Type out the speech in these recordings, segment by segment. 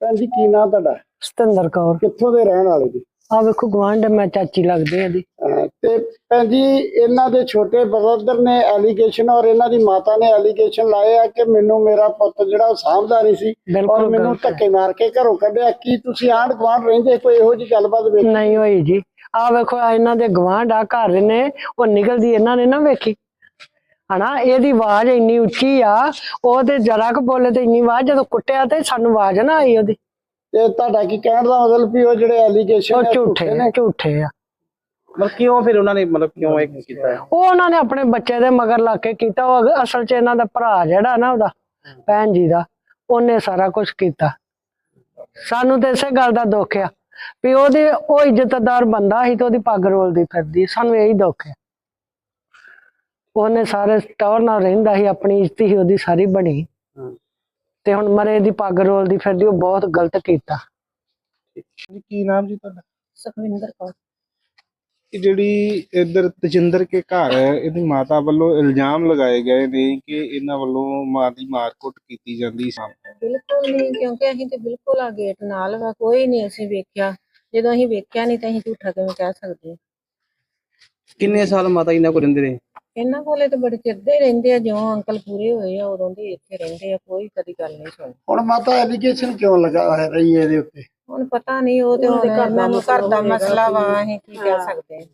ਭੈਣ ਜੀ ਕੀ ਨਾਂ ਤੁਹਾਡਾ? ਸਤਿੰਦਰ ਕੌਰ। ਕਿੱਥੋਂ ਦੇ ਰਹਿਣ ਵਾਲੇ ਜੀ? ਆ ਵੇਖੋ ਗਵਾਂਢ ਮੈਂ ਚਾਚੀ ਲੱਗਦੀ ਆ ਦੀ ਅਹ ਤੇ ਭੈਣ ਜੀ ਇਹਨਾਂ ਦੇ ਛੋਟੇ ਬ੍ਰਦਰ ਨੇ ਐਲੀਗੇਸ਼ਨ ਔਰ ਇਹਨਾਂ ਦੀ ਮਾਤਾ ਨੇ ਐਲੀਗੇਸ਼ਨ ਲਾਏ ਆ ਕਿ ਮੈਨੂੰ ਮੇਰਾ ਪੁੱਤ ਜਿਹੜਾ ਉਹ ਸਾਂਭਦਾ ਨਹੀਂ ਸੀ ਬਿਲਕੁਲ ਔਰ ਮੈਨੂੰ ਗਲਤ ਹੈ। ਧੱਕੇ ਮਾਰ ਕੇ ਘਰੋਂ ਕੱਢਿਆ। ਕੀ ਤੁਸੀਂ ਆਂਢ ਗੁਆਂਢ ਰਹਿੰਦੇ? ਕੋਈ ਇਹੋ ਜਿਹੀ ਗੱਲਬਾਤ ਵੇਖੀ? ਨਹੀਂ ਹੋਈ ਜੀ। ਆ ਵੇਖੋ ਆਹ ਇਹਨਾਂ ਦੇ ਗਵਾਂਢ ਆ ਘਰ ਨੇ ਉਹ ਨਿਕਲਦੀ ਇਹਨਾਂ ਨੇ ਨਾ ਵੇਖੀ। ਹਨਾ ਇਹਦੀ ਆਵਾਜ਼ ਇੰਨੀ ਉੱਚੀ ਆ ਉਹ ਤੇ ਜਰਾ ਕੁ ਬੋਲੇ ਤੇ ਇੰਨੀ ਆਵਾਜ਼ ਜਦੋਂ ਕੁੱਟਿਆ ਤੇ ਸਾਨੂੰ ਆਵਾਜ਼ ਨਾ ਆਈ ਉਹਦੀ। ਤੇ ਤੁਹਾਡਾ ਕੀ ਕਹਿਣ ਦਾ ਮਤਲਬ ਵੀ ਉਹ ਜਿਹੜੇ ਐਲੀਗੇਸ਼ਨ ਉਹ ਝੂਠੇ ਨੇ? ਝੂਠੇ ਆ। ਮਤਲਬ ਕਿਉਂ ਫਿਰ ਉਹਨਾਂ ਨੇ ਮਤਲਬ ਕਿਉਂ ਇਹ ਕੀਤਾ? ਉਹ ਉਹਨਾਂ ਨੇ ਆਪਣੇ ਬੱਚੇ ਦੇ ਮਗਰ ਲੱਗ ਕੇ ਕੀਤਾ ਉਹ ਅਸਲ 'ਚ ਇਹਨਾਂ ਦਾ ਭਰਾ ਜਿਹੜਾ ਨਾ ਉਹਦਾ ਭੈਣ ਜੀ ਦਾ ਉਹਨੇ ਸਾਰਾ ਕੁਝ ਕੀਤਾ। ਸਾਨੂੰ ਤੇ ਇਸੇ ਗੱਲ ਦਾ ਦੁੱਖ ਆ ਵੀ ਉਹਦੇ ਉਹ ਇੱਜ਼ਤਦਾਰ ਬੰਦਾ ਸੀ ਤੇ ਉਹਦੀ ਪੱਗ ਰੋਲਦੀ ਫਿਰਦੀ ਸਾਨੂੰ ਇਹੀ ਦੁੱਖ ਆ। ਉਹਨੇ ਸਾਰੇ ਟੌਰ ਨਾਲ ਰਹਿੰਦਾ ਸੀ ਆਪਣੀ ਇੱਜ਼ਤ ਹੀ ਉਹਦੀ ਸਾਰੀ ਬਣੀ। ਤੇ ਹੁਣ ਮਰੇ ਦੀ ਪੱਗ ਰੋਲਦੀ ਫਿਰਦੀ ਉਹ ਬਹੁਤ ਗਲਤ ਕੀਤਾ। ਜੀ ਕੀ ਨਾਮ ਜੀ ਤੁਹਾਡਾ? ਸੁਖਵਿੰਦਰ ਕੌਰ। ਇਹ ਜਿਹੜੀ ਇੱਧਰ ਤਜਿੰਦਰ ਕੇ ਘਰ ਹੈ ਇਹਦੀ ਮਾਤਾ ਵੱਲੋਂ ਇਲਜ਼ਾਮ ਲਗਾਏ ਗਏ ਨੇ ਕਿ ਇਹਨਾਂ ਵੱਲੋਂ ਮਾਂ ਦੀ ਮਾਰਕੁੱਟ ਕੀਤੀ ਜਾਂਦੀ ਸੀ। ਬਿਲਕੁਲ ਨਹੀਂ ਕਿਉਂਕਿ ਅਸੀਂ ਤੇ ਬਿਲਕੁਲ ਆ ਗੇਟ ਨਾਲ ਵਾ ਕੋਈ ਨਹੀਂ ਅਸੀਂ ਵੇਖਿਆ। ਜਦੋਂ ਅਸੀਂ ਵੇਖਿਆ ਨਹੀਂ ਤਾਂ ਅਸੀਂ ਝੂਠਾ ਕਿਵੇਂ ਕਹਿ ਸਕਦੇ ਹਾਂ। ਕਿੰਨੇ ਸਾਲ ਮਾਤਾ ਇਹਨਾਂ ਕੋਲ ਰਹਿੰਦੇ ਰਹੇ? ਇਹਨਾਂ ਕੋਲੇ ਤੇ ਬੜੇ ਚਿਰ ਦੇ ਰਹਿੰਦੇ ਆ ਜਿਉਂ ਅੰਕਲ ਪੂਰੇ ਹੋਏ ਆ ਉਦੋਂ ਦੇ ਇੱਥੇ ਰਹਿੰਦੇ ਆ ਕੋਈ ਕਦੀ ਗੱਲ ਨਹੀਂ ਸੁਣੀ ਹੁਣ ਮਾਤਾ ਐਲੀਗੇਸ਼ਨ ਕਿਉਂ ਲਗਾ ਹੈ ਰਹੀ ਹੈ ਇਹਦੇ ਉੱਤੇ? ਹੁਣ ਪਤਾ ਨਹੀਂ ਉਹ ਤੇ ਹੁਣ ਇਹਨਾਂ ਨੂੰ ਘਰ ਦਾ ਮਸਲਾ ਵਾ ਅਸੀਂ ਕੀ ਕਹਿ ਸਕਦੇ ਹਾਂ।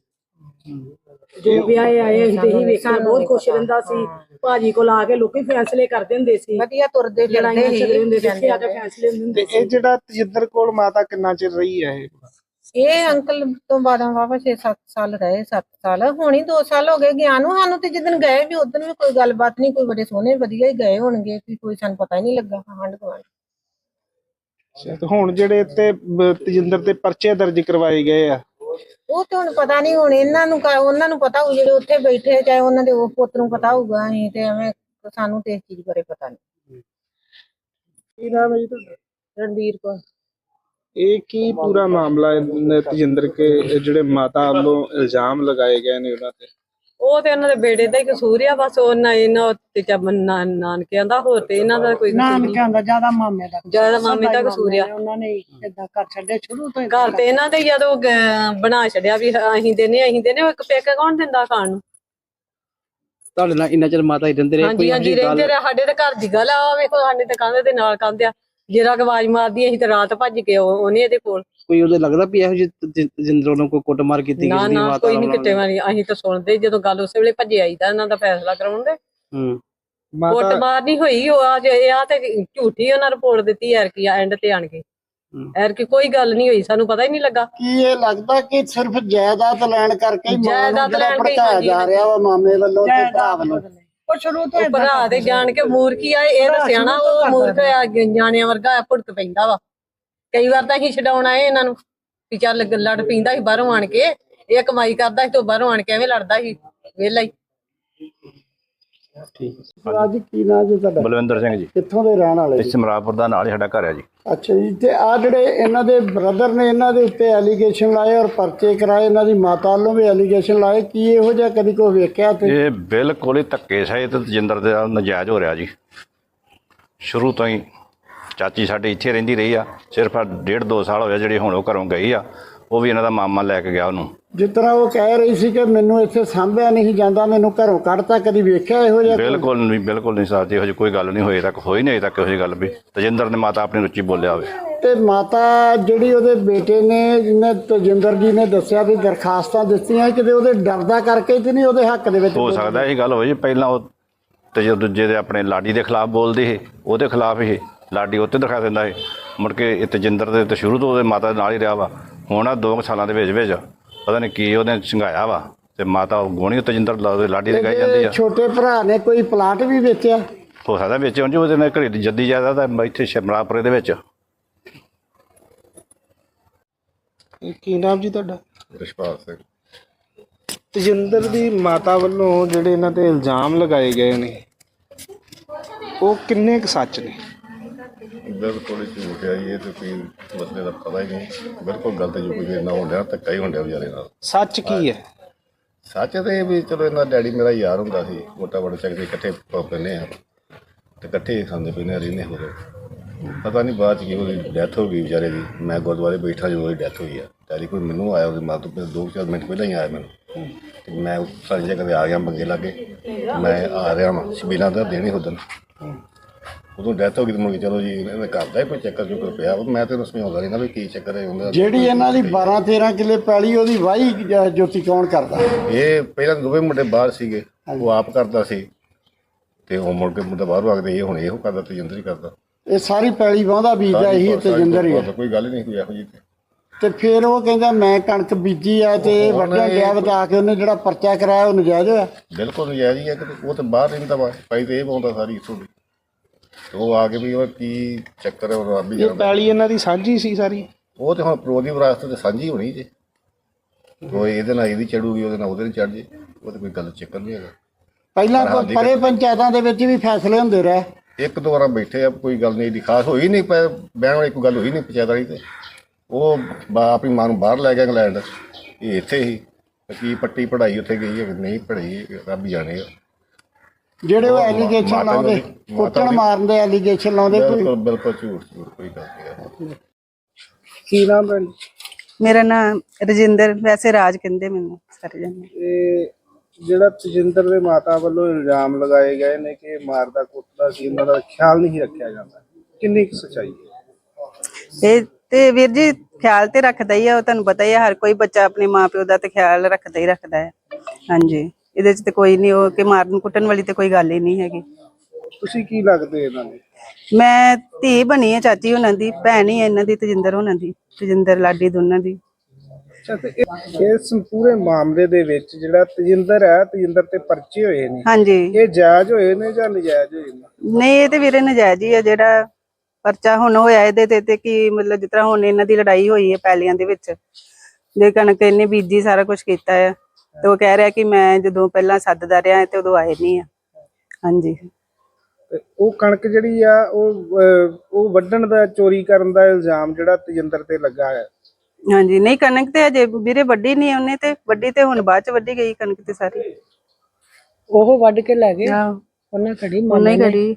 ਜੋ ਵਿਆਹੇ ਆਏ ਅਸੀਂ ਤੇ ਹੀ ਵੇਖਿਆ ਬਹੁਤ ਖੁਸ਼। ਰਹਿੰਦਾ ਸੀ ਭਾਜੀ ਕੋਲ ਆ ਕੇ ਲੋਕੀ ਫੈਸਲੇ ਕਰਦੇ ਹੁੰਦੇ ਸੀ। ਵਧੀਆ ਤੁਰਦੇ ਫਿਰਦੇ ਲੜਾਈਆਂ ਹੁੰਦੇ ਸੀ ਇੱਥੇ ਆ ਕੇ ਜਾਂਦੇ ਫੈਸਲੇ ਹੁੰਦੇ ਤੇ ਇਹ ਜਿਹੜਾ ਤਜਿੰਦਰ ਕੋਲ ਮਾਤਾ ਕਿੰਨਾ ਚਿਰ ਰਹੀ ਹੈ ਇਹ? ਇਹ ਅੰਕਲ ਤੋਂ ਬਾਅਦ ਵਾਵਾ 6-7 ਸਾਲ ਰਹੇ 7 ਸਾਲ। ਹੁਣ ਹੀ 2 ਸਾਲ ਹੋ ਗਏ ਗਿਆ ਨੂੰ ਸਾਨੂੰ ਤੇ ਜਿੱਦਣ ਗਏ ਵੀ ਉਦੋਂ ਵੀ ਕੋਈ ਗੱਲਬਾਤ ਨਹੀਂ ਕੋਈ ਬੜੇ ਸੋਹਣੇ ਵਧੀਆ ਹੀ ਗਏ ਹੋਣਗੇ ਕਿ ਕੋਈ ਸਾਨੂੰ ਪਤਾ ਹੀ ਨਹੀਂ ਲੱਗਾ ਹੰਡ ਅੱਛਾ, ਤੇ ਹੁਣ ਜਿਹੜੇ ਤੇ ਬ- ਤਜਿੰਦਰ ਤੇ ਪਰਚੇ ਦਰਜ ਕਰਵਾਏ ਗਏ ਆ। ਉਹ ਤੇ ਹੁਣ ਪਤਾ ਨਹੀਂ ਹੁਣ ਇਹਨਾਂ ਨੂੰ ਕਾ- ਉਹਨਾਂ ਨੂੰ ਪਤਾ ਹੋਊ ਜਿਹੜੇ ਉੱਥੇ ਬੈਠੇ ਚਾਹੇ ਉਹਨਾਂ ਦੇ ਉਹ ਪੁੱਤ ਨੂੰ ਪਤਾ ਹੋਊਗਾ ਅਸੀਂ ਤੇ ਐਵੇਂ ਸਾਨੂੰ ਤੇ ਇਸ ਚੀਜ਼ ਬਾਰੇ ਪਤਾ ਨਹੀਂ। ਕੀ ਨਾਮ ਹੈ ਜੀ ਤੁਹਾਡਾ? ਰਣਵੀਰ ਕੌਰ। ਇਹ ਕੀ ਪੂਰਾ ਮਾਮਲਾ ਹੈ ਤਜਿੰਦਰ ਕੇ ਜਿਹੜੇ ਮਾਤਾ ਵੱਲੋਂ ਇਲਜ਼ਾਮ ਲਗਾਏ ਗਏ ਨੇ ਉਹਨਾਂ ਤੇ? ਉਹ ਤੇ ਉਹਨਾਂ ਦੇ ਬੇੜੇ ਦਾ ਹੀ ਕਸੂਰ ਆ ਬਸ ਉਹਨਾਂ ਇਹਨਾਂ ਤੇ ਚੱਬ ਨਾਨਕਿਆਂ ਦਾ ਹੋਰ ਤੇ ਇਹਨਾਂ ਦਾ ਕੋਈ ਨਾਨਕਿਆਂ ਦਾ ਜ਼ਿਆਦਾ ਮਾਮੇ ਦਾ ਜ਼ਿਆਦਾ ਮਾਮੇ ਦਾ ਕਸੂਰ ਆ। ਉਹਨਾਂ ਨੇ ਇਦਾਂ ਕਰ ਛੱਡੇ ਸ਼ੁਰੂ ਤੋਂ ਹੀ। ਘਰ ਤੇ ਇਹਨਾਂ ਦੇ ਜਦੋਂ ਬਣਾ ਛੱਡਿਆ ਵੀ ਅਸੀਂ ਦੇਨੇ ਅਸੀਂ ਦੇਨੇ ਇੱਕ ਪੇਕ ਕੌਣ ਦਿੰਦਾ ਖਾਣ ਨੂੰ? ਤੁਹਾਡੇ ਨਾਲ ਇੰਨਾ ਚਿਰ ਮਾਤਾ ਹੀ ਰਹਿੰਦੇ ਰਹੇ ਹਾਂਜੀ ਹਾਂਜੀ ਰਹਿੰਦੇ ਰਹੇ ਸਾਡੇ ਤੇ ਘਰ ਦੀ ਗੱਲ ਆ ਵੇਖੋ ਸਾਡੇ ਤੇ ਕੰਧ ਦੇ ਨਾਲ ਕੰਧ ਆ। ਜਿਹੜਾ ਕਿ ਆਵਾਜ਼ ਮਾਰਦੀ ਅਸੀਂ ਤੇ ਰਾਤ ਭੱਜ ਕੇ ਉਹ- ਉਹਨੇ ਇਹਦੇ ਕੋਲ। ਕੋਈ ਉਹਦੇ ਲੱਗਦਾ ਵੀ ਇਹੋ ਜਿਹੀ ਜਿੰਦਰ ਵੱਲੋਂ ਕੋਈ ਕੁੱਟਮਾਰ ਕੀਤੀ ਨਾ ਗਈ ਨਾ ਮਾਤਾ ਕੋਈ ਨਹੀਂ ਵੱਲੋਂ? ਕਿਤੇ ਵਾਲੀ ਅਸੀਂ ਤਾਂ ਸੁਣਦੇ ਜਦੋਂ ਗੱਲ ਉਸੇ ਵੇਲੇ ਭੱਜੇ ਆਈਦਾ ਇਹਨਾਂ ਦਾ ਫੈਸਲਾ ਕਰਾਉਣ ਦੇ। ਹੂੰ। ਮਾਤਾ ਕੁੱਟਮਾਰ ਨਹੀਂ ਹੋਈ ਉਹ ਆ ਜੇ ਆ ਤੇ ਝੂਠੀ ਉਹਨਾਂ ਰਿਪੋਰਟ ਦਿੱਤੀ ਯਾਰ ਕੀ ਐਂਡ ਤੇ ਆਣ ਕੇ। ਹੂੰ। ਐਰ ਕੀ ਕੋਈ ਗੱਲ ਨਹੀਂ ਹੋਈ ਸਾਨੂੰ ਪਤਾ ਹੀ ਨਹੀਂ ਲੱਗਾ। ਕੀ ਇਹ ਲੱਗਦਾ ਕਿ ਸਿਰਫ ਜਾਇਦਾਦ ਲੈਣ ਕਰਕੇ ਹੀ ਮਾਂ ਨੂੰ ਜਾਇਦਾਦ ਜਿਹੜਾ ਲੈਣ ਕੇ ਹੀ ਭੜਕਾਇਆ ਹਾਂਜੀ, ਜਾ ਰਿਹਾ ਵਾ ਮਾਮੇ ਵੱਲੋਂ ਤੇ ਭਰਾ ਵੱਲੋਂ? ਉਹ ਸ਼ੁਰੂ ਤੋਂ ਉਹ ਭਰਾ ਦੇ ਜਾਣ ਕੇ ਮੂਰਖੀ ਆ ਇਹ ਤਾਂ ਸਿਆਣਾ ਉਹ ਮੂਰਖ ਆ ਜਾਣਿਆਂ ਵਰਗਾ ਆ, ਭੁੜਕ ਪੈਂਦਾ ਵਾ। ਕਈ ਵਾਰ ਤਾਂ ਅਸੀਂ ਛਡਾਉਣ ਆਏ ਇਹਨਾਂ ਨੂੰ ਵੀ ਚੱਲ ਗ- ਲੜ ਪੈਂਦਾ ਸੀ ਬਾਹਰੋਂ ਆਣ ਕੇ ਇਹ ਕਮਾਈ ਕਰਦਾ ਸੀ ਤੇ ਬਾਹਰੋਂ ਆਣ ਕੇ ਐਵੇਂ ਲੜਦਾ ਸੀ ਵਿਹਲਾ ਹੀ। ਅੱਜ ਕੀ ਨਾਂ ਜੀ ਤੁਹਾਡਾ? ਬਲਵਿੰਦਰ ਸਿੰਘ ਜੀ। ਕਿੱਥੋਂ ਦੇ ਰਹਿਣ ਵਾਲੇ ਜੀ? ਸਮਰਾਪੁਰ ਦਾ ਨਾਲ ਹੀ ਸਾਡਾ ਘਰ ਹੈ ਜੀ। ਅੱਛਾ ਜੀ ਤੇ ਆ ਜਿਹੜੇ ਇਹਨਾਂ ਦੇ ਬ੍ਰਦਰ ਨੇ ਇਹਨਾਂ ਦੇ ਉੱਤੇ ਐਲੀਗੇਸ਼ਨ ਲਾਏ ਔਰ ਪਰਚੇ ਕਰਾਏ ਇਹਨਾਂ ਦੀ ਮਾਤਾ ਵੱਲੋਂ ਵੀ ਐਲੀਗੇਸ਼ਨ ਲਾਏ ਕੀ ਇਹੋ ਜਿਹਾ ਕਦੀ ਕੋਈ ਵੇਖਿਆ ਤੇ ਇਹ ਬਿਲਕੁਲ ਹੀ ਧੱਕੇ ਸਹੀ ਤੇ ਤਜਿੰਦਰ ਦੇ ਨਾਲ ਨਜਾਇਜ਼ ਹੋ ਰਿਹਾ ਜੀ। ਸ਼ੁਰੂ ਤੋਂ ਹੀ ਚਾਚੀ ਸਾਡੇ ਇੱਥੇ ਰਹਿੰਦੀ ਰਹੀ ਆ ਸਿਰਫ ਆ ਡੇਢ ਦੋ ਸਾਲ ਹੋਇਆ ਜਿਹੜੀ ਹੁਣ ਉਹ ਘਰੋਂ ਗਈ ਆ। ਉਹ ਵੀ ਇਹਨਾਂ ਦਾ ਮਾਮਾ ਲੈ ਕੇ ਗਿਆ ਉਹਨੂੰ। ਜਿਸ ਤਰ੍ਹਾਂ ਉਹ ਕਹਿ ਰਹੀ ਸੀ ਕਿ ਮੈਨੂੰ ਇੱਥੇ ਸਾਂਭਿਆ ਨਹੀਂ ਜਾਂਦਾ ਮੈਨੂੰ ਘਰੋਂ ਕੱਢਤਾ ਕਦੀ ਵੇਖਿਆ ਇਹੋ ਜਿਹਾ? ਬਿਲਕੁਲ ਨਹੀਂ ਬਿਲਕੁਲ ਨਹੀਂ ਸਾਥੀ ਇਹੋ ਜਿਹੀ ਕੋਈ ਗੱਲ ਨਹੀਂ ਹੋਈ ਤੱਕ ਹੋਈ ਨਹੀਂ ਅਜੇ ਤੱਕ ਇਹੋ ਜਿਹੀ ਗੱਲ ਵੀ। ਤਜਿੰਦਰ ਨੇ ਮਾਤਾ ਆਪਣੀ ਰੁਚੀ ਬੋਲਿਆ ਹੋਵੇ। ਤੇ ਮਾਤਾ ਜਿਹੜੀ ਉਹਦੇ ਬੇਟੇ ਨੇ ਜਿਹਨੇ ਤਜਿੰਦਰ ਜੀ ਨੇ ਦੱਸਿਆ ਵੀ ਦਰਖਾਸਤਾਂ ਦਿੱਤੀਆਂ ਕਿਤੇ ਉਹਦੇ ਡਰਦਾ ਕਰਕੇ ਤੇ ਨਹੀਂ ਉਹਦੇ ਹੱਕ ਦੇ ਵਿੱਚ ਹੋ ਸਕਦਾ ਇਹ ਗੱਲ ਹੋਈ ਜੀ ਪਹਿਲਾਂ ਉਹ ਤੇ ਜੋ ਦੂਜੇ ਦੇ ਆਪਣੇ ਲਾਡੀ ਦੇ ਖਿਲਾਫ ਬੋਲਦੇ ਸੀ ਉਹਦੇ ਖਿਲਾਫ ਇਹ ਲਾਡੀ ਉੱਤੇ ਦਿਖਾ ਦਿੰਦਾ ਸੀ। ਮੁੜ ਕੇ ਇਹ ਤਜਿੰਦਰ ਦੇ ਤੇ ਸ਼ੁਰੂ ਤੋਂ ਉਹਦੇ ਮਾਤਾ ਦੇ ਨਾਲ ਹੀ ਰਿਹਾ ਵਾ। ਹੁਣ ਆ ਦੋ ਕੁ ਸਾਲਾਂ ਦੇ ਵਿੱਚ ਵਿੱਚ ਪਤਾ ਨਹੀਂ ਕੀ ਉਹਨੇ ਸੰਘਾਇਆ ਵਾ ਤੇ ਮਾਤਾ ਉਹ ਗੋਣੀ ਤਜਿੰਦਰ ਉਹਦੇ ਲਾਡੀ ਦੇ ਗਾਈ ਜਾਂਦੀ ਆ। ਛੋਟੇ ਭਰਾ ਨੇ ਕੋਈ ਪਲਾਟ ਵੀ ਵੇਚਿਆ? ਹੋ ਸਕਦਾ ਵਿੱਚ ਉਂਝ ਉਹਦੇ ਨਾਲ ਘਰੇ ਦੀ ਜੱਦੀ ਜ਼ਿਆਦਾ ਤਾਂ ਇੱਥੇ ਸ਼ਮਰਾਪੁਰੇ ਦੇ ਵਿੱਚ। ਇਹ ਕੀ ਨਾਮ ਜੀ ਤੁਹਾਡਾ? ਰਿਸ਼ਪਾਲ ਸਿੰਘ। ਤਜਿੰਦਰ ਦੀ ਮਾਤਾ ਵੱਲੋਂ ਜਿਹੜੇ ਇਹਨਾਂ ਤੇ ਇਲਜ਼ਾਮ ਲਗਾਏ ਗਏ ਨੇ ਉਹ ਕਿੰਨੇ ਕੁ ਸੱਚ ਨੇ? ਬਿਲਕੁਲ ਝੂਠ ਹੈ ਜੀ, ਇਹ ਤੇ ਕੋਈ ਮਸਲੇ ਦਾ ਪਤਾ ਹੀ ਨਹੀਂ। ਬਿਲਕੁਲ ਗਲਤ ਜੋ ਕੋਈ ਨਾ ਹੁੰਦਾ ਧੱਕਾ ਹੀ ਹੁੰਦਾ ਵਿਚਾਰੇ ਨਾਲ। ਸੱਚ ਕੀ ਹੈ? ਸੱਚ ਤੇ ਇਹ ਵੀ ਚਲੋ ਇਹਨਾਂ ਡੈਡੀ ਮੇਰਾ ਯਾਰ ਹੁੰਦਾ ਸੀ ਮੋਟਾ ਬੜਾ ਚੱਕਦੇ ਇਕੱਠੇ ਪ- ਪੈਂਦੇ ਆ। ਤੇ ਇਕੱਠੇ ਹੀ ਖਾਂਦੇ ਪੀਂਦੇ ਰਹਿੰਦੇ ਹੋ ਪਤਾ ਨਹੀਂ ਬਾਅਦ ਚ ਕੀ ਉਹਦੀ ਡੈਥ ਹੋ ਗਈ ਵਿਚਾਰੇ ਦੀ। ਮੈਂ ਗੁਰਦੁਆਰੇ ਬੈਠਾ ਜਦੋਂ ਉਹਦੀ ਡੈਥ ਹੋਈ ਆ। ਟੈਲੀਫੋਨ ਮੈਨੂੰ ਆਇਆ ਉਹਦੀ ਮਾਂ ਤੋਂ ਪਹਿਲਾਂ ਦੋ ਕੁ ਚਾਰ ਮਿੰਟ ਪਹਿਲਾਂ ਹੀ ਆਇਆ ਮੈਨੂੰ। ਤੇ ਮੈਂ ਸਾਰੀ ਜਗ੍ਹਾ ਤੇ ਆ ਗਿਆ ਬੰਗੇ ਲਾਗੇ। ਮੈਂ ਆ ਰਿਹਾ ਵਾਂ ਸ਼ਬੀਲਾਂ ਦਾ ਦੇਣੀ ਹੁਦਨ ਉਦੋਂ ਡੈਥ ਹੋ ਗਈ ਤੇ ਮੁੜ ਕੇ ਚਲੋ ਜੀ ਇਹਨੇ ਕਰਦਾ ਹੀ ਕੋਈ ਚੱਕਰ ਚੁੱਕਰ ਪਿਆ ਵਾ। ਮੈਂ ਤੈਨੂੰ ਸਮਝਾਉਂਦਾ ਨਹੀਂ ਨਾ ਵੀ ਕੀ ਚੱਕਰ ਹੈ ਹੁੰਦਾ ਜਿਹੜੀ ਇਹਨਾਂ ਦੀ 12 13 ਕਿੱਲੇ ਪੈਲੀ ਉਹਦੀ ਵਾਹੀ ਜ- ਜੋਤੀ ਕੌਣ ਕਰਦਾ? ਇਹ ਪਹਿਲਾਂ ਤਾਂ ਦੋਵੇਂ ਮੁੰਡੇ ਬਾਹਰ ਸੀਗੇ ਉਹ ਆਪ ਕਰਦਾ ਸੀ। ਤੇ ਉਹ ਮੁੜ ਕੇ ਮੁੰਡਾ ਬਾਹਰੋਂ ਆਖਦੇ ਇਹ ਹੁਣ ਇਹੋ ਕਰਦਾ ਤੇਜਿੰਦਰ ਹੀ ਕਰਦਾ। ਇਹ ਸਾਰੀ ਪੈਲੀ ਵਾਹੁੰਦਾ ਬੀਜਦਾ ਇਹੀ ਤੇਜਿੰਦਰ ਹੀ ਆ। ਕੋਈ ਗੱਲ ਹੀ ਨਹੀਂ ਕੋਈ ਇਹੋ ਜਿਹੀ ਤੇ। ਤੇ ਫਿਰ ਉਹ ਕਹਿੰਦਾ ਮੈਂ ਕਣਕ ਬੀਜੀ ਆ ਤੇ ਵੱਡਾ ਗਿਆ ਬਤਾ ਕੇ ਉਹਨੇ ਜਿਹੜਾ ਪਰਚਾ ਕਰਾਇਆ ਉਹ ਨਜਾਇਜ਼ ਹੋਇਆ। ਬਿਲਕੁਲ ਨਜਾਇਜ਼ ਹੀ ਹੈ ਕਿ ਉਹ ਤਾਂ ਬਾਹਰ ਰਹਿੰਦਾ ਵਾ ਪਾਈ ਤੇ ਇਹ ਪਾਉਂਦਾ ਸਾਰੀ ਇੱਥੋਂ ਦੀ। ਤੇ ਉਹ ਆ ਕੇ ਵੀ ਉਹ ਕੀ ਚੱਕਰ ਹੈ ਉਹ ਰੱਬ ਹੀ ਇਹ ਜਾਣਦਾ। ਪੈਲੀ ਇਹਨਾਂ ਦੀ ਸਾਂਝੀ ਸੀ ਸਾਰੀ। ਉਹ ਤੇ ਹੁਣ ਪ੍ਰੋ ਦੀ ਵਿਰਾਸਤ ਤੇ ਸਾਂਝੀ ਹੋਣੀ ਜੇ। ਉਹ ਇਹਦੇ ਨਾਲ ਇਹਦੀ ਚੜੂਗੀ ਉਹਦੇ ਨਾਲ ਉਹਦੇ ਨਾਲ ਚੜ ਜੇ। ਉਹ ਤੇ ਕੋਈ ਗੱਲ ਚੱਕਰ ਨਹੀਂ ਹੈਗਾ। ਪਹਿਲਾਂ ਪ- ਪਰੇ ਪੰਚਾਇਤਾਂ ਦੇ ਵਿੱਚ ਵੀ ਫੈਸਲੇ ਹੁੰਦੇ ਰਹੇ। ਇੱਕ ਦੋ ਵਾਰਾਂ ਬੈਠੇ ਆ ਕੋਈ ਗੱਲ ਨਹੀਂ ਦੀ ਖਾਸ ਹੋਈ ਨਹੀਂ ਪੈ ਬਹਿਣ ਵਾਲੀ ਕੋਈ ਗੱਲ ਹੋਈ ਨਹੀਂ ਪੰਚਾਇਤ ਵਾਲੀ ਤੇ। ਉਹ ਬਾ- ਆਪਣੀ ਮਾਂ ਨੂੰ ਬਾਹਰ ਲੈ ਗਿਆ ਇੰਗਲੈਂਡ। ਇਹ ਇੱਥੇ ਹੀ ਕੀ ਪੱਟੀ ਪੜਾਈ ਉੱਥੇ ਗਈ ਹੈ ਨਹੀਂ ਪੜਾਈ ਰੱਬ ਹੀ ਜਾਣੇਗਾ ਜਿਹੜੇ ਉਹ ਐਲੀਗੇਸ਼ਨ ਲਾਉਂਦੇ ਕੁੱਟਣ ਮਾਰਨ ਦੇ ਐਲੀਗੇਸ਼ਨ ਲਾਉਂਦੇ ਕੋਈ? ਬਿਲਕੁਲ ਬਿਲਕੁਲ ਝੂਠ ਝੂਠ ਕੋਈ ਗੱਲ ਨਹੀਂ ਹੈ। ਕੀ ਨਾਮ ਹੈ? ਮੇਰਾ ਨਾਮ ਰਜਿੰਦਰ ਵੈਸੇ ਰਾਜ ਕਹਿੰਦੇ ਮੈਨੂੰ ਸਾਰੇ ਜਣੇ। ਇਹ ਜਿਹੜਾ ਤਜਿੰਦਰ ਦੇ ਮਾਤਾ ਵੱਲੋਂ ਇਲਜ਼ਾਮ ਲਗਾਏ ਗਏ ਨੇ ਕਿ ਮਾਰਦਾ ਕੁੱਟਦਾ ਸੀ ਉਹਨਾਂ ਦਾ ਖਿਆਲ ਨਹੀਂ ਰੱਖਿਆ ਜਾਂਦਾ। ਕਿੰਨੀ ਕੁ ਸੱਚਾਈ ਹੈ? ਇਹ ਤੇ ਵੀਰ ਜੀ ਖਿਆਲ ਤੇ ਰੱਖਦਾ ਹੀ ਆ ਉਹ ਤੁਹਾਨੂੰ ਪਤਾ ਹੀ ਆ ਹਰ ਕੋਈ ਬੱਚਾ ਆਪਣੇ ਮਾਪਿਓ ਦਾ ਤੇ ਖਿਆਲ ਰੱਖਦਾ ਹੀ ਰੱਖਦਾ ਹੈ। ਹਾਂਜੀ। ਇਹਦੇ ਚ ਤੇ ਕੋਈ ਨਹੀਂ ਉਹ ਕਿ ਮਾਰਨ ਕੁੱਟਣ ਵਾਲੀ ਤੇ ਕੋਈ ਗੱਲ ਹੀ ਨਹੀਂ ਹੈਗੀ। ਤੁਸੀਂ ਕੀ ਲੱਗਦੇ ਇਹਨਾਂ ਦੇ? ਮੈਂ ਧੀ ਬਣੀ ਹੈ ਚਾਚੀ ਉਹਨਾਂ ਦੀ ਭੈਣ ਹੀ ਹੈ ਇਹਨਾਂ ਦੀ ਤਜਿੰਦਰ ਉਹਨਾਂ ਦੀ ਤਜਿੰਦਰ ਲਾਡੀ ਦੋਨਾਂ ਦੀ। ਅੱਛਾ ਤੇ ਇਹ- ਇਸ ਪੂਰੇ ਮਾਮਲੇ ਦੇ ਵਿੱਚ ਜਿਹੜਾ ਤਜਿੰਦਰ ਹੈ ਤਜਿੰਦਰ ਤੇ ਪਰਚੇ ਹੋਏ ਨੇ। ਹਾਂਜੀ। ਇਹ ਜਾਇਜ਼ ਹੋਏ ਨੇ ਜਾਂ ਨਜਾਇਜ਼ ਹੋਏ ਨੇ? ਨਹੀਂ ਇਹ ਤੇ ਵੀਰੇ ਨਜਾਇਜ਼ ਹੀ ਆ ਜਿਹੜਾ ਪਰਚਾ ਹੁਣ ਹੋਇਆ ਇਹਦੇ ਤੇ ਤੇ ਕੀ ਮਤਲਬ ਜਿਸ ਤਰ੍ਹਾਂ ਹੁਣ ਇਹਨਾਂ ਦੀ ਲੜਾਈ ਹੋਈ ਹੈ ਪੈਲੀਆਂ ਦੇ ਵਿੱਚ। ਜੇ ਕਣਕ ਇਹਨੇ ਬੀਜੀ ਸਾਰਾ ਕੁਝ ਕੀਤਾ ਹੈ ਤੇ ਉਹ ਕਹਿ ਰਿਹਾ ਕਿ ਮੈਂ ਜਦੋਂ ਪਹਿਲਾਂ ਸੱਦਦਾ ਰਿਹਾ ਤੇ ਉਦੋਂ ਆਏ ਨਹੀਂ ਆ। ਹਾਂਜੀ। ਤੇ ਉਹ ਕਣਕ ਜਿਹੜੀ ਆ ਉਹ ਅਹ, ਉਹ ਵੱਢਣ ਦਾ ਚੋਰੀ ਕਰਨ ਦਾ ਇਲਜ਼ਾਮ ਜਿਹੜਾ ਤਜਿੰਦਰ ਤੇ ਲੱਗਾ ਹੈ ਹਾਂਜੀ ਨਹੀਂ ਕਣਕ ਤੇ ਅਜੇ ਵੀਰੇ ਵੱਡੀ ਨਹੀਂ ਉਹਨੇ ਤੇ ਵੱਡੀ ਤੇ ਹੁਣ ਬਾਅਦ ਚ ਵੱਢੀ ਗਈ ਕਣਕ ਤੇ ਸਾਰੀ। ਉਹ ਵੱਢ ਕੇ ਲੈ ਗਏ? ਆਹੋ। ਉਹਨੇ ਖੜੀ ਉਹਨੇ ਹੀ ਕਰੀ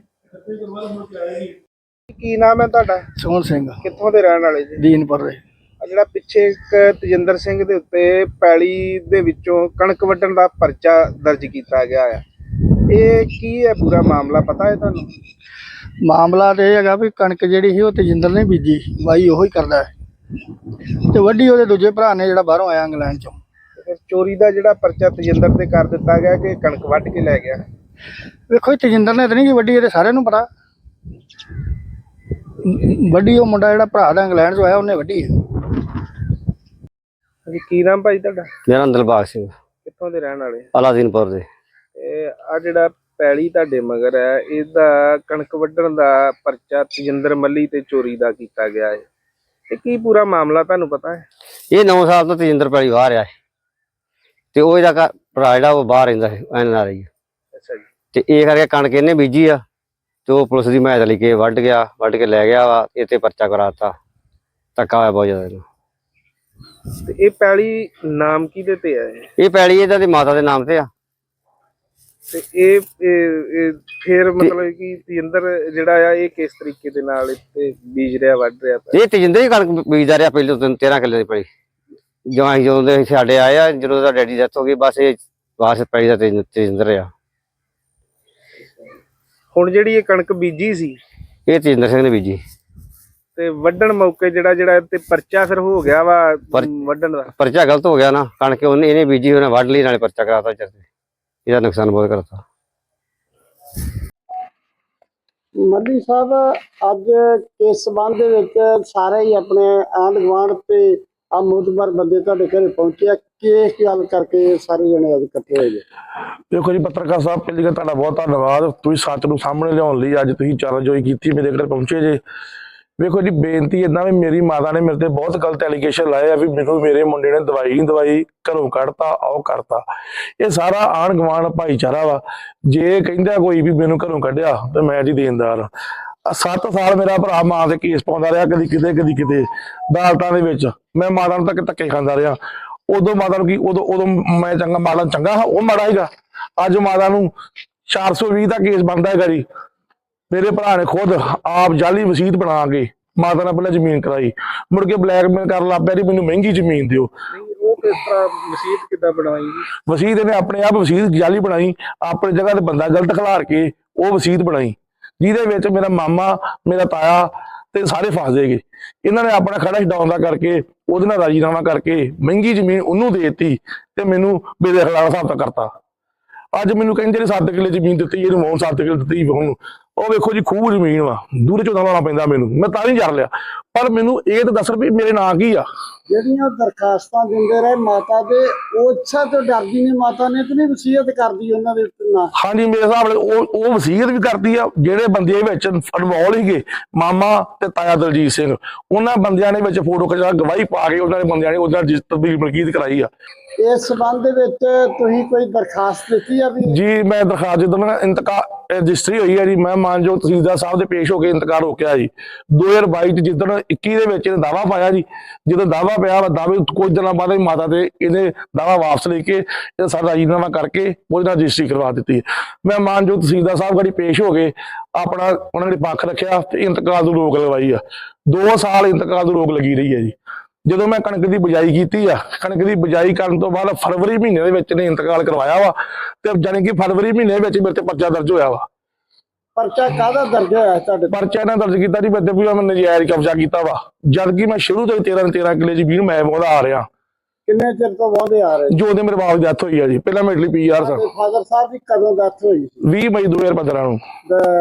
ਕੀ ਨਾਮ ਹੈ ਤੁਹਾਡਾ? ਸੋਹਣ ਸਿੰਘ। ਕਿੱਥੋਂ ਦੇ ਰਹਿਣ ਵਾਲੇ ਜੀ? ਦੀਨਪੁਰ ਦੇ। ਆ ਜਿਹੜਾ ਪਿੱਛੇ ਇੱਕ ਤਜਿੰਦਰ ਸਿੰਘ ਦੇ ਉੱਤੇ ਪੈਲੀ ਦੇ ਵਿੱਚੋਂ ਕਣਕ ਵੱਢਣ ਦਾ ਪਰਚਾ ਦਰਜ ਕੀਤਾ ਗਿਆ ਹੈ ਇਹ ਕੀ ਹੈ ਪੂਰਾ ਮਾਮਲਾ? ਪਤਾ ਹੈ ਤੁਹਾਨੂੰ? ਮਾਮਲਾ ਤੇ ਇਹ ਹੈਗਾ ਵੀ ਕਣਕ ਜਿਹੜੀ ਸੀ ਉਹ ਤੇਜਿੰਦਰ ਨੇ ਬੀਜੀ ਵਾਈ ਉਹੀ ਕਰਦਾ ਹੈ। ਤੇ ਵੱਡੀ ਉਹਦੇ ਦੂਜੇ ਭਰਾ ਨੇ ਜਿਹੜਾ ਬਾਹਰੋਂ ਆਇਆ ਇੰਗਲੈਂਡ ਚੋਂ। ਫਿਰ ਚੋਰੀ ਦਾ ਜਿਹੜਾ ਪਰਚਾ ਤਜਿੰਦਰ ਤੇ ਕਰ ਦਿੱਤਾ ਗਿਆ ਕਿ ਕਣਕ ਵੱਢ ਕੇ ਲੈ ਗਿਆ? ਵੇਖੋ ਇਹ ਤੇਜਿੰਦਰ ਨੇ ਤਾਂ ਨਹੀਂ ਕੀ ਵੱਡੀ ਇਹਦੇ ਸਾਰਿਆਂ ਨੂੰ ਪਤਾ। ਵੱਡੀ ਉਹ ਮੁੰਡਾ ਜਿਹੜਾ ਭਰਾ ਦਾ ਇੰਗਲੈਂਡ ਤੋਂ ਆਇਆ ਉਹਨੇ ਵੱਡੀ ਹਾਂਜੀ ਕੀ ਨਾਮ ਭਾਈ ਤੁਹਾਡਾ? ਮੇਰਾ ਨਾਮ ਦਿਲਬਾਗ ਸਿੰਘ। ਕਿੱਥੋਂ ਦੇ ਰਹਿਣ ਵਾਲੇ ਅਲਾਦੀਨਪੁਰ ਦੇ। ਇਹ ਆ ਜਿਹੜਾ ਪੈਲੀ ਤੁਹਾਡੇ ਮਗਰ ਹੈ ਇਹਦਾ ਕਣਕ ਵੱਢਣ ਦਾ ਪਰਚਾ ਤਜਿੰਦਰ ਮੱਲੀ ਤੇ ਚੋਰੀ ਦਾ ਕੀਤਾ ਗਿਆ ਹੈ। ਇਹ ਕੀ ਪੂਰਾ ਮਾਮਲਾ ਤੁਹਾਨੂੰ ਪਤਾ ਹੈ? ਇਹ 9 ਸਾਲ ਤੋਂ ਤੇਜਿੰਦਰ ਪੈਲੀ ਬਾਹਰ ਆ। ਤੇ ਉਹ ਇਹਦਾ ਘਰ- ਭਰਾ ਜਿਹੜਾ ਉਹ ਬਾਹਰ ਰਹਿੰਦਾ ਹੈ ਐਨ ਅੱਛਾ ਜੀ। ਤੇ ਇਹ ਕਰਕੇ ਕਣਕ ਇਹਨੇ ਬੀਜੀ ਆ ਤੇ ਉਹ ਪੁਲਿਸ ਦੀ ਮਦਦ ਲਈ ਕੇ ਵੱਢ ਗਿਆ ਵੱਢ ਕੇ ਲੈ ਗਿਆ ਵਾ ਇਹ ਤੇ ਪਰਚਾ ਕਰਾਤਾ। ਧੱਕਾ ਹੋਇਆ ਬਹੁਤ ਜ਼ਿਆਦਾ ਇਹਨੂੰ। ਤੇ ਇਹ ਪੈਲੀ ਨਾਮ ਕਿਹਦੇ ਤੇ ਹੈ ਇਹ? ਪੈਲੀ ਇਹਦਾ ਦੀ ਮਾਤਾ ਦੇ ਨਾਮ ਤੇ ਆ। ਤੇ ਇਹ ਇਹ- ਇਹ ਫਿਰ ਮਤਲਬ ਕਿ ਤਜਿੰਦਰ ਜਿਹੜਾ ਆ ਇਹ ਕਿਸ ਤਰੀਕੇ ਦੇ ਨਾਲ ਇੱਥੇ ਬੀਜ ਰਿਹਾ ਵੱਢ ਰਿਹਾ? ਪਿਆ? ਇਹ ਤੇਜਿੰਦਰ ਹੀ ਕਣਕ ਬੀਜਦਾ ਰਿਹਾ ਪਹਿਲੇ ਤੋਂ 13 ਕਿੱਲੇ ਦੀ ਪੈਲੀ। ਜਦੋਂ ਅਸੀਂ ਜਦੋਂ ਦੇ ਸਾਡੇ ਆਏ ਆ ਜਦੋਂ ਦਾ ਡੈਡੀ ਡੈਥ ਹੋ ਗਈ ਬਸ ਇਹ ਵਾਸ ਪੈਲੀ ਦਾ ਤੇਜ- ਤੇਜਿੰਦਰ ਆ। ਹੁਣ ਜਿਹੜੀ ਇਹ ਕਣਕ ਬੀਜੀ ਸੀ? ਇਹ ਤੇਜਿੰਦਰ ਸਿੰਘ ਨੇ ਬੀਜੀ। ਤੇ ਵੱਢਣ ਮੌਕੇ ਜਿਹੜਾ ਜਿਹੜਾ ਤੇ ਪਰਚਾ ਫਿਰ ਹੋ ਗਿਆ ਵਾ ਪਰ- ਵੱਢਣ ਦਾ? ਪਰਚਾ ਗਲਤ ਹੋ ਗਿਆ ਨਾ ਕਣਕ ਉਹਨੇ ਇਹਨੇ ਬੀਜੀ ਉਹਨੇ ਵੱਢ ਲਈ ਨਾਲੇ ਪਰਚਾ ਕਰਾਤਾ ਚਰਤੇ ਇਹਦਾ ਨੁਕਸਾਨ ਬਹੁਤ ਕਰਤਾ। ਮੱਲੀ ਸਾਹਿਬ ਅੱਜ ਇਸ ਸੰਬੰਧ ਦੇ ਵਿੱਚ ਸਾਰੇ ਹੀ ਆਪਣੇ ਆਂਢ ਗੁਆਂਢ ਤੇ ਆ ਮੁਤਬਰ ਬੰਦੇ ਤੁਹਾਡੇ ਘਰੇ ਪਹੁੰਚੇ ਆ। ਕਿਸ ਗੱਲ ਕਰਕੇ ਸਾਰੇ ਜਣੇ ਅੱਜ ਇਕੱਠੇ ਹੋਏ ਜੀ? ਦੇਖੋ ਜੀ ਪੱਤਰਕਾਰ ਸਾਹਿਬ ਪਹਿਲੀ ਗੱਲ ਤੁਹਾਡਾ ਬਹੁਤ ਧੰਨਵਾਦ। ਤੁਸੀਂ ਸੱਚ ਨੂੰ ਸਾਹਮਣੇ ਲਿਆਉਣ ਲਈ ਅੱਜ ਤੁਸੀਂ ਚਾਰਜੋਈ ਕੀਤੀ ਮੇਰੇ ਘਰ ਪਹੁੰਚੇ ਜੇ। ਵੇਖੋ ਜੀ ਬੇਨਤੀ ਇਦਾਂ ਵੀ ਮੇਰੀ ਮਾਤਾ ਨੇ ਮੇਰੇ ਤੇ ਬਹੁਤ ਗਲਤ ਐਲੀਗੇਸ਼ਨ ਲਾਏ ਆ ਵੀ ਮੈਨੂੰ ਮੇਰੇ ਮੁੰਡੇ ਨੇ ਦਵਾਈ ਨਹੀਂ ਦਵਾਈ ਘਰੋਂ ਕੱਢਤਾ ਆਓ ਕਰਤਾ। ਇਹ ਸਾਰਾ ਆਣ ਗਵਾਣ ਭਾਈਚਾਰਾ ਵਾ। ਜੇ ਕਹਿੰਦਾ ਕੋਈ ਵੀ ਮੈਨੂੰ ਘਰੋਂ ਕੱਢਿਆ ਤੇ ਮੈਂ ਜੀ ਦੇਣਦਾਰ 7 ਸਾਲ ਮੇਰਾ ਭਰਾ ਮਾਂ ਦੇ ਕੇਸ ਪਾਉਂਦਾ ਰਿਹਾ ਕਦੀ ਕਿਤੇ ਕਦੀ ਕਿਤੇ। ਅਦਾਲਤਾਂ ਦੇ ਵਿੱਚ ਮੈਂ ਮਾਤਾ ਨੂੰ ਤੱਕ ਧੱਕੇ ਖਾਂਦਾ ਰਿਹਾ। ਉਦੋਂ ਮਾਤਾ ਨੂੰ ਕੀ ਉਦੋਂ ਉਦੋਂ ਮੈਂ ਚੰਗਾ ਮਾਤਾ ਚੰਗਾ ਹਾਂ, ਉਹ ਮਾੜਾ ਹੈਗਾ। ਅੱਜ ਮਾਤਾ ਨੂੰ 420 ਦਾ ਕੇਸ ਬਣਦਾ ਹੈਗਾ ਜੀ। ਮੇਰੇ ਭਰਾ ਨੇ ਖੁਦ ਆਪ ਜਾਲੀ ਵਸੀਤ ਬਣਾ ਕੇ ਮਾਤਾ ਨਾਲ ਪਹਿਲਾਂ ਜ਼ਮੀਨ ਕਰਾਈ। ਮੁੜ ਕੇ ਬਲੈਕਮੇਲ ਕਰਨ ਲੱਗ ਪਿਆ ਜੀ ਮੈਨੂੰ ਮਹਿੰਗੀ ਜ਼ਮੀਨ ਦਿਓ। ਉਹ ਕਿਸ ਤਰ੍ਹਾਂ ਕਿੱਦਾਂ ਵਸੀਤ ਇਹਨੇ ਆਪਣੇ ਆਪ ਵਸੀਤ ਜਾਲੀ ਬਣਾਈ ਆਪਣੀ ਜਗ੍ਹਾ ਤੇ ਬੰਦਾ ਗਲਤ ਖਿਲਾਰ ਕੇ ਉਹ ਵਸੀਤ ਬਣਾਈ। ਜਿਹਦੇ ਵਿੱਚ ਮੇਰਾ ਮਾਮਾ ਮੇਰਾ ਤਾਇਆ ਤੇ ਸਾਰੇ ਫਸ ਗਏ। ਇਹਨਾਂ ਨੇ ਆਪਣਾ ਖੜਾ ਛਡਾਉਣ ਦਾ ਕਰਕੇ ਉਹਦੇ ਨਾਲ ਰਾਜੀਨਾਮਾ ਕਰਕੇ ਮਹਿੰਗੀ ਜ਼ਮੀਨ ਉਹਨੂੰ ਦੇ ਦਿੱਤੀ ਤੇ ਮੈਨੂੰ ਬੇਦਖਲ ਹਿਸਾਬ ਕਰਤਾ। ਅੱਜ ਮੈਨੂੰ ਕਹਿੰਦੇ ਨੇ 7 ਕਿੱਲੇ ਜ਼ਮੀਨ ਦਿੱਤੀ ਇਹਨੂੰ ਮੌਨ 7 ਕਿੱਲੇ ਦਿੱਤੀ ਹੁਣ ਉਹ ਵੇਖੋ ਜੀ, ਖੂਹ ਜ਼ਮੀਨ ਵਾ। ਦੂਰ ਚੋਂ ਲਾਉਣਾ ਪੈਂਦਾ ਮੈਨੂੰ। ਮੈਂ ਤਾਂ ਨਹੀਂ ਜਰ ਲਿਆ। ਪਰ ਮੈਨੂੰ ਇਹ ਤਾਂ ਦੱਸ ਵੀ ਮੇਰੇ ਨਾਂ ਕੀ ਆ? ਜਿਹੜੀਆਂ ਦਰਖਾਸਤਾਂ ਦਿੰਦੇ ਰਹੇ ਮਾਤਾ ਦੇ ਉਹ ਇੱਛਾ ਤੋਂ ਡਰਦੀ ਨਹੀਂ ਮਾਤਾ ਨੇ ਨਹੀਂ ਵਸੀਅਤ ਕਰਦੀ ਉਹਨਾਂ ਦੇ ਨਾਂ। ਹਾਂਜੀ ਮੇਰੇ ਹਿਸਾਬ ਨਾਲ ਉਹ ਉਹ ਵਸੀਅਤ ਵੀ ਕਰਦੀ ਆ ਜਿਹੜੇ ਬੰਦੇ ਵਿੱਚ ਇਨਵੋਲ ਸੀਗੇ ਮਾਮਾ ਤੇ ਤਾਇਆ ਦਲਜੀਤ ਸਿੰਘ ਉਹਨਾਂ ਬੰਦਿਆਂ ਨੇ ਵਿੱਚ ਫੋਟੋ ਖਿਚਾ ਗਵਾਹੀ ਪਾ ਕੇ ਉਹਨਾਂ ਦੇ ਬੰਦਿਆਂ ਨੇ ਉਹਨਾਂ ਦੀ ਤਬਦੀਲ ਮਲਕੀਤ ਕਰਾਈ ਆ। ਇਸ ਸੰਬੰਧ ਦੇ ਵਿੱਚ ਤੁਸੀਂ ਕੋਈ ਦਰਖਾਸਤ ਦਿੱਤੀ ਆ ਵੀ? ਜੀ ਮੈਂ ਦਰਖਾਸਤ ਜਦੋਂ ਨਾ ਇੰਤਕਾਲ ਰਜਿਸਟਰੀ ਹੋਈ ਹੈ ਜੀ ਮੈਂ ਮਾਨਯੋਗ ਤਹਿਸੀਲਦਾਰ ਸਾਹਿਬ ਦੇ ਪੇਸ਼ ਹੋ ਕੇ ਇੰਤਕਾਲ ਹੋ ਗਿਆ ਜੀ 2022 ਚ ਜਿੱਦਣ 21 ਦੇ ਵਿੱਚ ਇਹਨੇ ਦਾਵਾ ਪਾਇਆ ਜੀ ਜਦੋਂ ਦਾਵਾ ਪਿਆ ਵਾ ਦਾਵੇ ਕੁਝ ਦਿਨਾਂ ਬਾਅਦ ਹੀ ਮਾਤਾ ਦੇ ਇਹਨੇ ਦਾਵਾ ਵਾਪਸ ਲੈ ਕੇ ਇਹ ਸਾਡਾ ਰਾਜੀਨਾਮਾ ਕਰਕੇ ਉਹਦੇ ਨਾਲ ਰਜਿਸਟਰੀ ਕਰਵਾ ਦਿੱਤੀ ਮੈਂ ਮਾਨਯੋਗ ਤਹਿਸੀਲਦਾਰ ਸਾਹਿਬ ਗੜੀ ਪੇਸ਼ ਹੋ ਕੇ ਆਪਣਾ ਉਹਨਾਂ ਨੇ ਪੱਖ ਰੱਖਿਆ ਤੇ ਇੰਤਕਾਲ ਨੂੰ ਰੋਕ ਲਵਾਈ ਆ। 2 ਸਾਲ ਇੰਤਕਾਲ ਨੂੰ ਰੋਕ ਲੱਗੀ ਰਹੀ ਹੈ ਜੀ। ਜਦੋਂ ਮੈਂ ਕਣਕ ਦੀ ਬਿਜਾਈ ਕੀਤੀ ਆ, ਕਣਕ ਦੀ ਬਿਜਾਈ ਕਰਨ ਤੋਂ ਬਾਅਦ ਫਰਵਰੀ ਮਹੀਨੇ ਦੇ ਵਿੱਚ ਨੇ ਇੰਤਕਾਲ ਕਰਵਾਇਆ ਵਾ ਤੇ ਜਾਣੀ ਕਿ ਫਰਵਰੀ ਮਹੀਨੇ ਵਿੱਚ ਮੇਰੇ ਤੇ ਪਰਚਾ ਦਰਜ ਹੋਇਆ ਵਾ। ਪਰਚਾ ਕਾਹਦਾ ਦਰਜ ਹੋਇਆ ਤੁਹਾਡੇ ਪਰਚਾ ਇਹਨਾਂ ਦਰਜ ਕੀਤਾ ਜੀ ਤੇ ਵੀ ਮੈਂ ਨਜਾਇਜ਼ ਕਬਜ਼ਾ ਕੀਤਾ ਵਾ। ਜਦ ਕਿ ਮੈਂ ਸ਼ੁਰੂ ਤੋਂ ਹੀ 13 13 ਕਿੱਲੇ ਜ਼ਮੀਨ ਮੈਂ ਵਾਹੁੰਦਾ ਆ ਰਿਹਾ। ਕਿੰਨੇ ਚਿਰ ਤੋਂ ਵਾਹੁੰਦੇ ਆ ਰਹੇ? ਜੋ ਦੇ ਮੇਰੇ ਬਾਪ ਦੀ ਡੈਥ ਹੋਈ ਆ ਜੀ। ਪਹਿਲਾਂ ਮੇਰੇ ਲਈ ਪੀਆਰ ਸਨ। ਫਾਦਰ ਸਾਹਿਬ ਦੀ ਕਦੋਂ ਡੈਥ ਹੋਈ? ਸੀ 20 ਮਈ 2015 ਨੂੰ।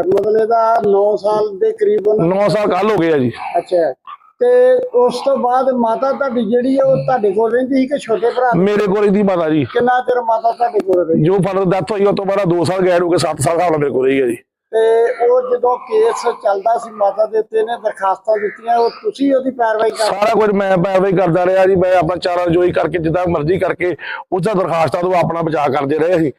ਮਤਲਬ ਇਹਦਾ 9 ਸਾਲ ਦੇ ਕਰੀਬ ਉਹਨਾਂ 9 ਸਾਲ ਕੱਲ ਹੋ ਗਏ ਆ ਜੀ। ਅੱਛਾ। ਤੇ ਉਸ ਤੋਂ ਬਾਅਦ ਮਾਤਾ ਤੁਹਾਡੀ ਜਿਹੜੀ ਹੈ ਉਹ ਤੁਹਾਡੇ ਕੋਲ ਰਹਿੰਦੀ ਸੀ ਕਿ ਛੋਟੇ ਭਰਾ? ਮੇਰੇ ਕੋਲ ਇਹਦੀ ਮਾਤਾ ਜੀ। ਕਿੰਨਾ ਚਿਰ ਮਾਤਾ ਤੁਹਾਡੇ ਕੋਲ ਰਹੀ? ਜੋ ਫਾਦਰ ਡੈਥ ਹੋਈ ਉਸ ਤੋਂ ਬਾਅਦ 2 ਸਾਲ ਗੈਰ ਹੋ ਗਏ 7 ਸਾਲ ਹਾਲ ਮੇਰੇ ਕੋਲ ਰਹੀ ਆ ਜੀ। ਤੇ ਉਹ ਜਦੋਂ ਕੇਸ ਚੱਲਦਾ ਸੀ ਮਾਤਾ ਦੇ ਉੱਤੇ ਨੇ ਦਰਖਾਸਤਾਂ ਦਿੱਤੀਆਂ ਉਹ ਤੁਸੀਂ ਉਹਦੀ ਪੈਰਵਾਈ ਕਰ ਸਾਰਾ ਕੁਝ ਮੈਂ ਪੈਰਵਾਈ ਕਰਦਾ ਰਿਹਾ ਜੀ ਮੈਂ ਆਪਣਾ ਚਾਰਾ ਜੋਈ ਕਰਕੇ ਜਿੱਦਾਂ ਮਰਜ਼ੀ ਕਰਕੇ ਉਸ ਦਾ ਦਰਖਾਸਤਾਂ ਤੋਂ ਆਪਣਾ ਬਚਾਅ ਕਰਦੇ ਰਹੇ ਸੀ।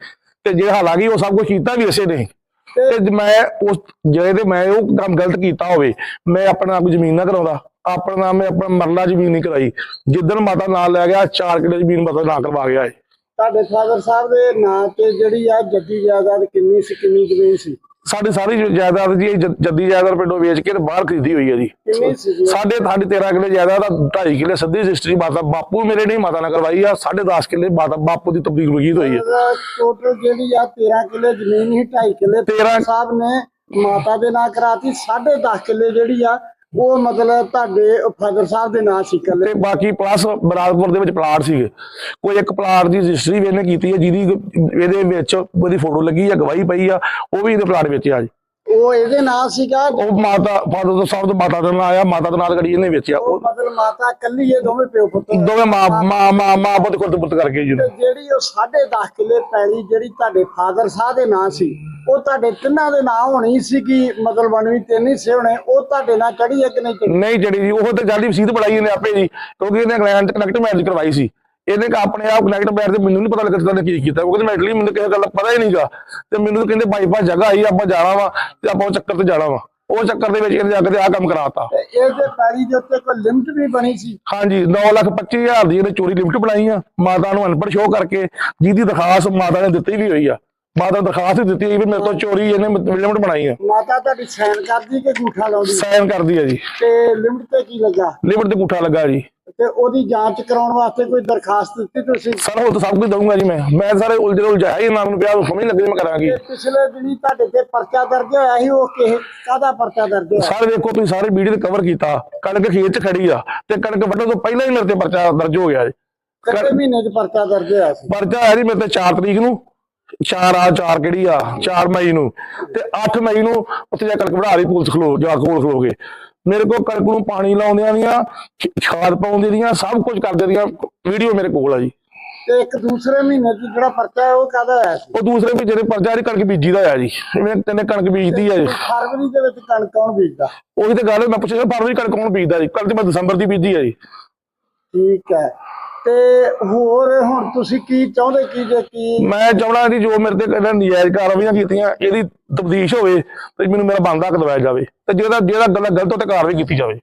ਤੇ ਜੇ ਹਾਲਾਂਕਿ ਉਹ ਸਭ ਕੁਝ ਕੀਤਾ ਵੀ ਇਸੇ ਨੇ। ਤੇ ਮੈਂ ਉਸ ਜਿਹੜੇ ਤੇ ਮੈਂ ਉਹ ਕੰਮ ਗਲਤ ਕੀਤਾ ਹੋਵੇ ਮੈਂ ਆਪਣਾ ਨਾਮ ਜ਼ਮੀਨ ਨਾ ਕਰਾਉਂਦਾ। ਆਪਣਾ ਨਾਮ ਮੈਂ ਆਪਣਾ ਮਰਲਾ ਜ਼ਮੀਨ ਨਹੀਂ ਕਰਾਈ। ਜਿੱਦਣ ਮਾਤਾ ਨਾਲ ਲੈ ਗਿਆ 4 ਕਿੱਲੇ ਜ਼ਮੀਨ ਮਾਤਾ ਨਾ ਕਰਵਾ ਗਿਆ ਏ ਤੁਹਾਡੇ ਫਾਦਰ ਸਾਹਿਬ ਦੇ ਨਾਂ ਤੇ ਜਿਹੜੀ ਆ ਜੱਦੀ ਜਾਇਦਾਦ ਕਿੰਨੀ ਸੀ ਕਿੰਨੀ ਜ਼ਮੀਨ ਸੀ? ਸਾਡੀ ਸਾਰੀ ਜਾਇਦਾਦ ਜੀ ਜੱਦੀ ਜਾਇਦਾਦ ਪਿੰਡੋਂ ਵੇਚ ਕੇ ਬਾਹਰ ਖਰੀਦੀ ਹੋਈ ਹੈ ਜੀ ਕਿੰਨੀ ਸੀ ਜੀ? ਸਾਢੇ ਸਾਢੇ 13 ਕਿੱਲੇ ਜਾਇਦਾਦ ਆ 2.5 ਕਿੱਲੇ ਸਿੱਧੀ ਰਜਿਸਟਰੀ ਮਾਤਾ ਬਾਪੂ ਮੇਰੇ ਨਹੀਂ ਮਾਤਾ ਨਾਲ ਕਰਵਾਈ ਆ 10.5 ਕਿੱਲੇ ਮਾਤਾ ਬਾਪੂ ਦੀ ਤਬਦੀਲ ਵਗੀਤ ਹੋਈ ਹੈ ਟੋਟਲ ਜਿਹੜੀ ਆ 13 ਕਿੱਲੇ ਜ਼ਮੀਨ ਹੀ 2.5 ਕਿੱਲੇ 13 ਸਾਹਿਬ ਨੇ ਮਾਤਾ ਦੇ ਨਾਂ ਕਰਾਤੀ 10.5 ਕਿੱਲੇ ਜਿਹੜੀ ਆ ਉਹ ਮਤਲਬ ਤੁਹਾਡੇ ਫਾਦਰ ਸਾਹਿਬ ਦੇ ਨਾਂ ਸੀ ਕੱਲੇ ਤੇ ਬਾਕੀ ਪਲੱਸ ਬਰਾਦਪੁਰ ਦੇ ਵਿੱਚ ਪਲਾਟ ਸੀਗੇ। ਕੋਈ ਇੱਕ ਪਲਾਟ ਦੀ ਰਜਿਸਟਰੀ ਵੀ ਇਹਨੇ ਕੀਤੀ ਹੈ, ਜਿਹਦੀ ਇਹਦੇ ਵਿੱਚ ਉਹਦੀ ਫੋਟੋ ਲੱਗੀ ਆ, ਗਵਾਹੀ ਪਈ ਆ, ਉਹ ਵੀ ਇਹਦੇ ਪਲਾਟ ਵਿੱਚ ਆ ਜੀ। ਉਹ ਇਹਦੇ ਨਾਂ ਸੀਗਾ। ਉਹ ਮਾਤਾ ਫਾਦਰ ਸਾਹਿਬ ਤੋਂ ਮਾਤਾ ਦਾ ਨਾਂ ਆਇਆ ਮਾਤਾ ਦੇ ਨਾਲ ਗੜੀ ਇਹਨੇ ਵੇਚਿਆ। ਉਹ ਮਤਲਬ ਮਾਤਾ ਕੱਲੀ ਇਹ ਦੋਵੇਂ ਪਿਓ ਪੁੱਤ। ਦੋਵੇਂ ਮਾਂ ਮਾਂ ਮਾਂ ਮਾਂ ਪੁੱਤ ਕੁੱਤ ਪੁੱਤ ਕਰਕੇ ਜੀ। ਤੇ ਜਿਹੜੀ ਉਹ 10.5 ਕਿੱਲੇ ਪੈਲੀ ਜਿਹੜੀ ਤੁਹਾਡੇ ਫਾਦਰ ਸਾਹਿਬ ਦੇ ਨਾਂ ਸੀ ਉਹ ਤੁਹਾਡੇ ਤਿੰਨਾਂ ਦੇ ਨਾਂ ਹੋਣੀ ਸੀ ਕਿ ਮਤਲਬ ਬਣਵੀਂ ਤਿੰਨ ਹੀ ਸੇ ਹੋਣੇ ਉਹ ਤੁਹਾਡੇ ਨਾਲ ਚੜੀ ਹੈ ਕਿ ਨਹੀਂ ਚੜੀ ਨਹੀਂ ਚੜੀ ਜੀ ਉਹ ਤੇ ਜਾਲੀ ਵਸੀਤ ਬਣਾਈ ਇਹਨੇ ਆਪੇ ਜੀ ਕਿਉਂਕਿ ਇਹਨੇ ਇੰਗਲੈਂਡ ਕਨੈਕਟ ਮੈਰਿਜ ਕਰਵਾਈ ਸੀ। ਇਹਨੇ ਕਾ ਆਪਣੇ ਆਪ ਕਨੈਕਟ ਮੈਰਿਜ ਤੇ ਮੈਨੂੰ ਨਹੀਂ ਪਤਾ ਲੱਗਾ ਕਿਦਾਂ ਕੀ ਕੀਤਾ। ਉਹ ਕਹਿੰਦੇ ਮੈਟਲੀ ਮੈਨੂੰ ਕਿਸੇ ਗੱਲ ਦਾ ਪਤਾ ਹੀ ਨਹੀਂਗਾ ਤੇ ਮੈਨੂੰ ਤਾਂ ਕਹਿੰਦੇ ਬਾਈਪਾਸ ਜਗ੍ਹਾ ਆਈ ਆਪਾਂ ਜਾਣਾ ਵਾ ਤੇ ਆਪਾਂ ਉਹ ਚੱਕਰ ਤੇ ਜਾਣਾ ਵਾ। ਉਹ ਚੱਕਰ ਦੇ ਵਿੱਚ ਇਹਨੇ ਜਾ ਕੇ ਆਹ ਕੰਮ ਕਰਾਤਾ। ਇਹਦੇ ਪੈਲੀ ਦੇ ਉੱਤੇ ਕੋਈ ਲਿਮਟ ਵੀ ਬਣੀ ਸੀ? ਹਾਂਜੀ 9 ਲੱਖ 25 ਹਜ਼ਾਰ ਦੀ ਇਹਨੇ ਚੋਰੀ ਲਿਮਟ ਬਣਾਈ ਆ। ਮਾਤਾ ਨੂੰ ਅਨਪੜ੍ਹ ਸ਼ੋਅ ਕਰਕੇ ਜਿਹਦੀ ਦਰਖਾਸਤ ਮਾਤਾ ਨੇ ਦਿੱਤੀ ਵੀ ਹੋਈ ਆ। ਮਾਤਾ ਨੇ ਦਰਖਾਸਤ ਹੀ ਦਿੱਤੀ ਵੀ ਮੇਰੇ ਤੋਂ ਚੋਰੀ ਇਹਨੇ ਲਿਮਟ ਬਣਾਈ ਆ। ਮਾਤਾ ਤੁਹਾਡੀ ਸਾਈਨ ਕਰਦੀ ਕਿ ਅੰਗੂਠਾ ਲਾਉਂਦੀ? ਸਾਈਨ ਕਰਦੀ ਆ ਜੀ। ਤੇ ਲਿਮਟ ਤੇ ਕੀ ਲੱਗਾ? ਲਿਮਟ ਤੇ ਗੁੱਠਾ ਲੱਗਾ ਜੀ। ਤੇ ਉਹਦੀ ਜਾਂਚ ਕਰਾਉਣ ਵਾਸਤੇ ਕੋਈ ਦਰਖਾਸਤ ਦਿੱਤੀ ਤੁਸੀਂ? ਸਰ ਉਹ ਤਾਂ ਸਭ ਕੁਝ ਦਊਂਗਾ ਜੀ ਮੈਂ। ਮੈਂ ਸਾਰੇ ਉਲਝੇ ਉਲਝਾਇਆ ਹੀ ਨਾ ਮੈਨੂੰ ਪਿਆ ਸਮਝ ਲੱਗੀ ਮੈਂ ਕਰਾਂਗੀ। ਤੇ ਪਿਛਲੇ ਦਿਨੀ ਤੁਹਾਡੇ ਤੇ ਪਰਚਾ ਦਰਜ ਹੋਇਆ ਸੀ ਉਹ ਕਿਹ ਕਾਹਦਾ ਪਰਚਾ ਦਰਜ ਹੋਇਆ? ਸਾਰੇ ਵੇਖੋ ਤੁਸੀਂ ਸਾਰੇ ਵੀਡੀਓ ਤੇ ਕਵਰ ਕੀਤਾ। ਕਣਕ ਖੇਤ 'ਚ ਖੜੀ ਆ। ਤੇ ਕਣਕ ਵੱਢਣ ਤੋਂ ਪਹਿਲਾਂ ਹੀ ਮੇਰੇ ਤੇ ਪਰਚਾ ਦਰਜ ਹੋ ਗਿਆ ਜੀ। ਕਿੰਨੇ ਮਹੀਨੇ ਚ ਪਰਚਾ ਦਰਜ ਹੋਇਆ ਸੀ? ਪਰਚਾ ਹੈ ਜੀ ਮੇਰੇ ਤੇ 4 ਤਰੀਕ ਨੂੰ। 4 ਆ 4 ਕਿਹੜੀ ਆ? 4 ਮਈ ਨੂੰ। ਤੇ 8 ਮਈ ਨੂੰ ਉੱਥੇ ਜਾ ਕਣਕ ਵੜਾ ਰਹੀ ਪੁਲਿਸ ਖਲੋ ਜਾ ਕੋਲ ਖਲੋ ਕੇ। ਮੇਰੇ ਕੋਲ ਕਣਕ ਨੂੰ ਪਾਣੀ ਲਾਉਂਦਿਆਂ ਦੀਆਂ ਖਾਦ ਪਾਉਂਦੇ ਦੀਆਂ ਸਭ ਕੁਝ ਕਰਦੇ ਦੀਆਂ ਵੀਡੀਓ ਮੇਰੇ ਕੋਲ ਆ ਜੀ। ਤੇ ਇੱਕ ਦੂਸਰੇ ਮਹੀਨੇ ਚ ਜਿਹੜਾ ਪਰਚਾ ਹੈ ਉਹ ਕਾਹਦਾ ਹੋਇਆ ਸੀ? ਉਹ ਦੂਸਰੇ ਵੀ ਜਿਹੜੇ ਪਰਚਾ ਦੀ ਕਣਕ ਬੀਜੀ ਦਾ ਆ ਜੀ ਇਹਨੇ ਤੈਨੇ ਕਣਕ ਬੀਜਦੀ ਆ ਜੀ। ਫਰਵਰੀ ਦੇ ਵਿੱਚ ਕਣਕ ਕੌਣ ਬੀਜਦਾ? ਉਹੀ ਤੇ ਗੱਲ ਮੈਂ ਪੁੱਛਿਆ ਫਰਵਰੀ ਕਣਕ ਕੌਣ ਬੀਜਦਾ ਜੀ? ਕਣਕ ਤੇ ਮੈਂ ਦਸੰਬਰ ਦੀ ਬੀਜੀ ਆ ਜੀ। ਠੀਕ ਹੈ। ਤੇ ਹੋਰ ਹੁਣ ਤੁਸੀਂ ਕੀ ਚਾਹੁੰਦੇ, ਕੀ ਜੇ ਕੀ? ਮੈਂ ਚਾਹੁੰਦਾ ਕਿ ਜੋ ਮੇਰੇ ਤੇ ਕਹਿੰਦਾ ਨਜਾਇਜ਼ ਕਾਰਵਾਈਆਂ ਕੀਤੀਆਂ, ਇਹਦੀ ਤਬਦੀਸ਼ ਹੋਵੇ ਤੇ ਮੈਨੂੰ ਮੇਰਾ ਬਣਦਾ ਹੱਕ ਦਵਾਇਆ ਜਾਵੇ ਤੇ ਜਿਹੜਾ ਜਿਹੜਾ ਗੱਲਾਂ ਗਲਤ ਉਹ ਤੇ ਕਾਰਵਾਈ ਕੀਤੀ ਜਾਵੇ।